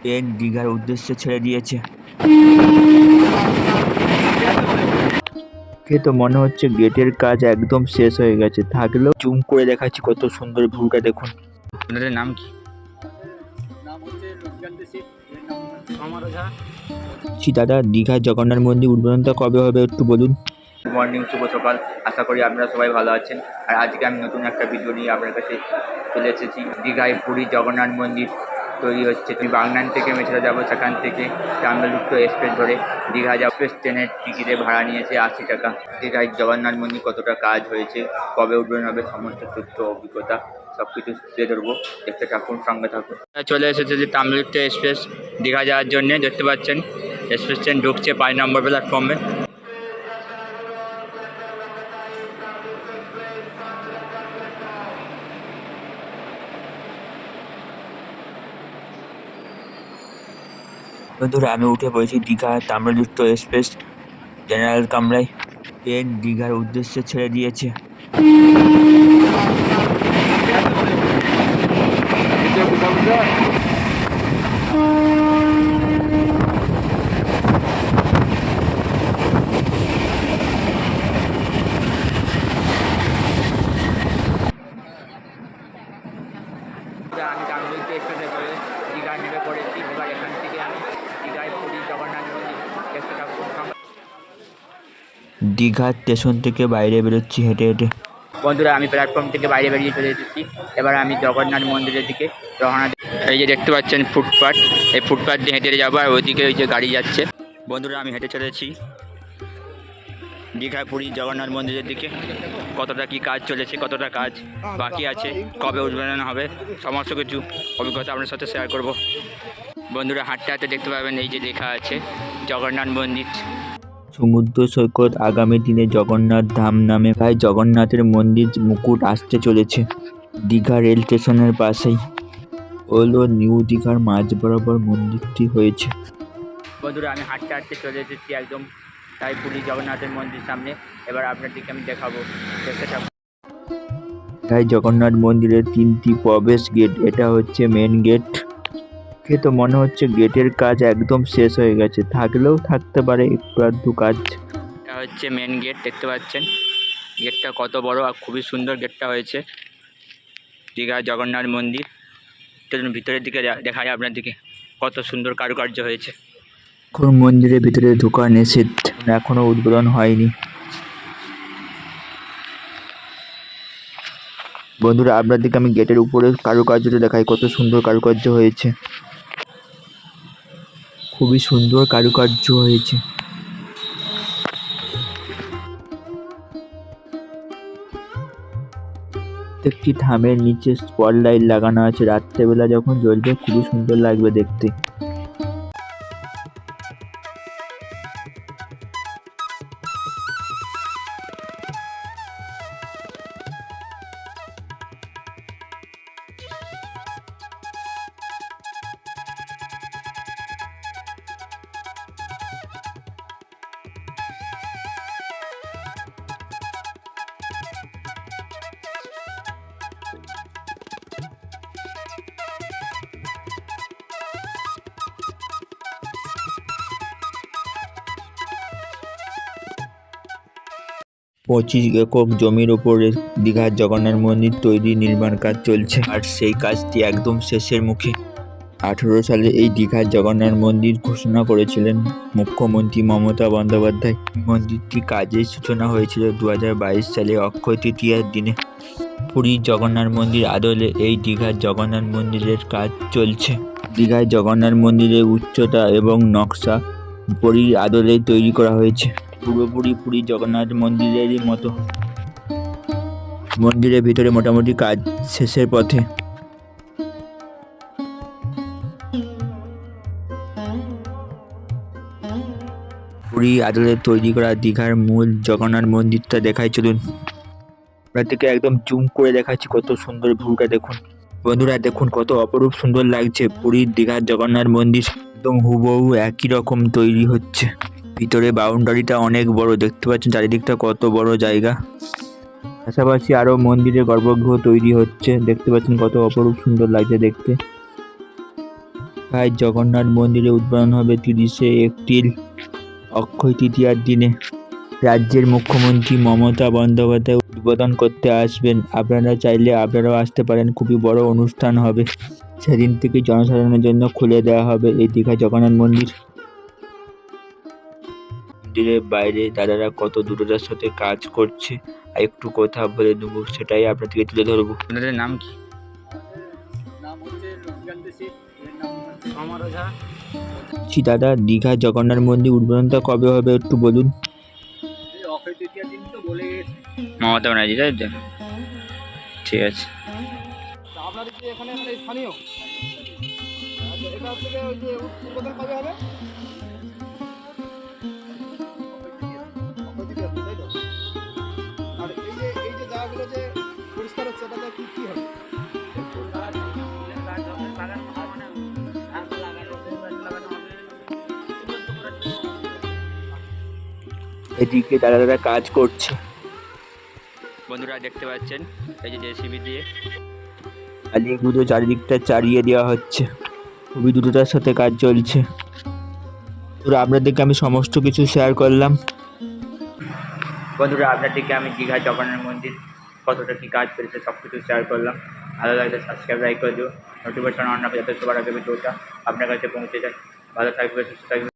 Train দীঘার উদ্দেশ্যে ছেড়ে দিয়েছে। কে তো মনে হচ্ছে গেটের কাজ একদম শেষ হয়ে গেছে। থাকলেও জুম করে দেখাচ্ছি কত সুন্দর ভিউটা দেখুন। আপনাদের নাম কি? দাদা দীঘার জগন্নাথ মন্দির উদ্বোধনটা কবে হবে একটু বলুন? গুড মর্নিং শুভ সকাল। আশা করি আপনারা সবাই ভালো আছেন। আর আজকে আমি নতুন একটা ভিডিও নিয়ে আপনার কাছে চলে এসেছি। দীঘায় পুরী জগন্নাথ মন্দির তৈরি হচ্ছে। তুমি বাগনান থেকে মেছেরা যাব, সেখান থেকে চান্দালুপ্ত এক্সপ্রেস ধরে দীঘা যাব। এক্সপ্রেস ট্রেনের টিকিটের ভাড়া নিয়েছে আশি টাকা। দীঘায় জগন্নাথ মন্দির কতটা কাজ হয়েছে, কবে উদ্বোধন হবে, সমস্ত তথ্য, অভিজ্ঞতা সব কিছু তুলে ধরবো। দেখতে থাকুন, সঙ্গে থাকুন। চলে এসেছে যে এক্সপ্রেস দীঘা যাওয়ার জন্য, দেখতে পাচ্ছেন। এক্সপ্রেস ট্রেন ঢুকছে পাঁচ নম্বর প্ল্যাটফর্মে বন্ধুরা আমি উঠে পড়েছি দীঘা তাম্রযুক্ত এক্সপ্রেস জেনারেল কামরায় ট্রেন দীঘার উদ্দেশ্যে ছেড়ে দিয়েছে আমি তামিলনাড়ু এক্সপ্রেসে করে দীঘা নেমে পড়েছি এবার এখান থেকে আমি দীঘায় পুরী জগন্নাথ মন্দির দেখতে থাকব দীঘা স্টেশন থেকে বাইরে বেরোচ্ছি হেঁটে হেঁটে। বন্ধুরা, আমি প্ল্যাটফর্ম থেকে বাইরে বেরিয়ে চলে এসেছি। এবার আমি জগন্নাথ মন্দিরের দিকে রওনা এই যে দেখতে পাচ্ছেন ফুটপাথ এই ফুটপাথ দিয়ে হেঁটে যাব আর ওইদিকে ওই যে গাড়ি যাচ্ছে। বন্ধুরা, আমি হেঁটে চলেছি দীঘা পুরী জগন্নাথ মন্দিরের দিকে। কতটা কি কাজ চলেছে, কতটা কাজ বাকি আছে, কবে উদ্বোধন হবে, সমস্ত কিছু অভিজ্ঞতা আপনার সাথে শেয়ার করব। বন্ধুরা, হাঁটতে হাঁটতে দেখতে পাবেন এই যে লেখা আছে, জগন্নাথ মন্দির। সমুদ্র সৈকত আগামী দিনে জগন্নাথ ধাম নামে প্রায় জগন্নাথের মন্দির মুকুট আসতে চলেছে। দীঘা রেল স্টেশনের পাশেই হলো নিউ দীঘার মাঝ বরাবর মন্দিরটি হয়েছে। বন্ধুরা আমি হাঁটতে হাঁটতে চলে এসেছি একদম তাই পুরী জগন্নাথের মন্দির সামনে। এবার আপনাদেরকে আমি দেখাবো। দেখতে থাকুন। তাই জগন্নাথ মন্দিরের তিনটি প্রবেশ গেট এটা হচ্ছে মেন গেট কে তো মনে হচ্ছে গেটের কাজ একদম শেষ হয়ে গেছে। থাকলেও থাকতে পারে একটু আধটু কাজ। এটা হচ্ছে মেন গেট দেখতে পাচ্ছেন? গেটটা কত বড় আর খুবই সুন্দর গেটটা হয়েছে। দীঘা জগন্নাথ মন্দির। ভিতরের দিকে দে- দেখায় আপনাদেরকে কত সুন্দর কারুকার্য হয়েছে। এখন মন্দিরের ভিতরে ঢোকা নিষেধ এখনও উদ্বোধন হয়নি। বন্ধুরা আপনাদেরকে আমি গেটের উপরে কারুকার্যটা দেখাই। কত সুন্দর কারুকার্য হয়েছে। খুবই সুন্দর কারুকার্য হয়েছে। একটি থামের নিচে স্পট লাইট লাগানো আছে। রাত্রেবেলা যখন জ্বলবে, খুবই সুন্দর লাগবে দেখতে। পঁচিশ একক জমির ওপরে দীঘার জগন্নাথ মন্দির তৈরি নির্মাণ কাজ চলছে। আর সেই কাজটি একদম শেষের মুখে। আঠেরো সালে এই দীঘার জগন্নাথ মন্দির ঘোষণা করেছিলেন মুখ্যমন্ত্রী মমতা বন্দ্যোপাধ্যায়। মন্দিরটি কাজের সূচনা হয়েছিল দু হাজার বাইশ সালে অক্ষয় তৃতীয়ার দিনে। পুরীর জগন্নাথ মন্দির আদলে এই দীঘার জগন্নাথ মন্দিরের কাজ চলছে। দীঘায় জগন্নাথ মন্দিরের উচ্চতা এবং নকশা পুরীর আদলে তৈরি করা হয়েছে। পুরোপুরি পুরী জগন্নাথ মন্দিরেরই মতো। মন্দিরের ভিতরে মোটামুটি কাজ শেষের পথে। পুরী আদলে তৈরি করা দীঘার মূল জগন্নাথ মন্দিরটা দেখাই চলুন। থেকে একদম জুম করে দেখাচ্ছি কত সুন্দর ভিউটা দেখুন। বন্ধুরা, দেখুন কত অপরূপ সুন্দর লাগছে পুরীর দীঘার জগন্নাথ মন্দির। একদম হুবহু একই রকম তৈরি হচ্ছে। ভিতরে বাউন্ডারিটা অনেক বড়, দেখতে পাচ্ছেন চারিদিকটা কত বড় জায়গা। পাশাপাশি আরও মন্দিরের গর্ভগৃহ তৈরি হচ্ছে, দেখতে পাচ্ছেন কত অপরূপ সুন্দর লাগছে দেখতে। তাই জগন্নাথ মন্দিরে উদ্বোধন হবে তিরিশে এপ্রিল, অক্ষয় তৃতীয়ার দিনে। রাজ্যের মুখ্যমন্ত্রী মমতা বন্দ্যোপাধ্যায় উদ্বোধন করতে আসবেন। আপনারা চাইলে আপনারাও আসতে পারেন, খুবই বড় অনুষ্ঠান হবে। সেদিন থেকে জনসাধারণের জন্য খুলে দেওয়া হবে এই দীঘা জগন্নাথ মন্দির। মন্দিরের বাইরে দাদারা কত দূরতার সাথে কাজ করছে আর একটু কথা বলে দেবো সেটাই আপনাদেরকে তুলে ধরবো। আপনাদের নাম কি? বলছি দাদা দীঘা জগন্নাথ মন্দির উদ্বোধনটা কবে হবে একটু বলুন? মমতা ব্যানার্জি তাই তো? ঠিক আছে। এখানে স্থানীয়? আচ্ছা এটা ওই যে উদ্বোধন কবে হবে? এদিকে দাদা দাদা কাজ করছে। বন্ধুরা দেখতে পাচ্ছেন এই যে জেসিবি দিয়ে। আলিগুলো চারিদিকটা চারিয়ে দেওয়া হচ্ছে। খুবই দ্রুততার সাথে কাজ চলছে। পুরো আপনাদেরকে আমি সমস্ত কিছু শেয়ার করলাম। বন্ধুরা আপনাদেরকে আমি দীঘা জগন্নাথ মন্দির কতটা কী কাজ করেছে সব কিছু শেয়ার করলাম। ভালো লাগলে সাবস্ক্রাইব লাইক করে দিও। নোটিফিকেশন অন রাখলে যাতে সবার আগে ভিডিওটা আপনার কাছে পৌঁছে যায় ভালো থাকবে সুস্থ থাকবে।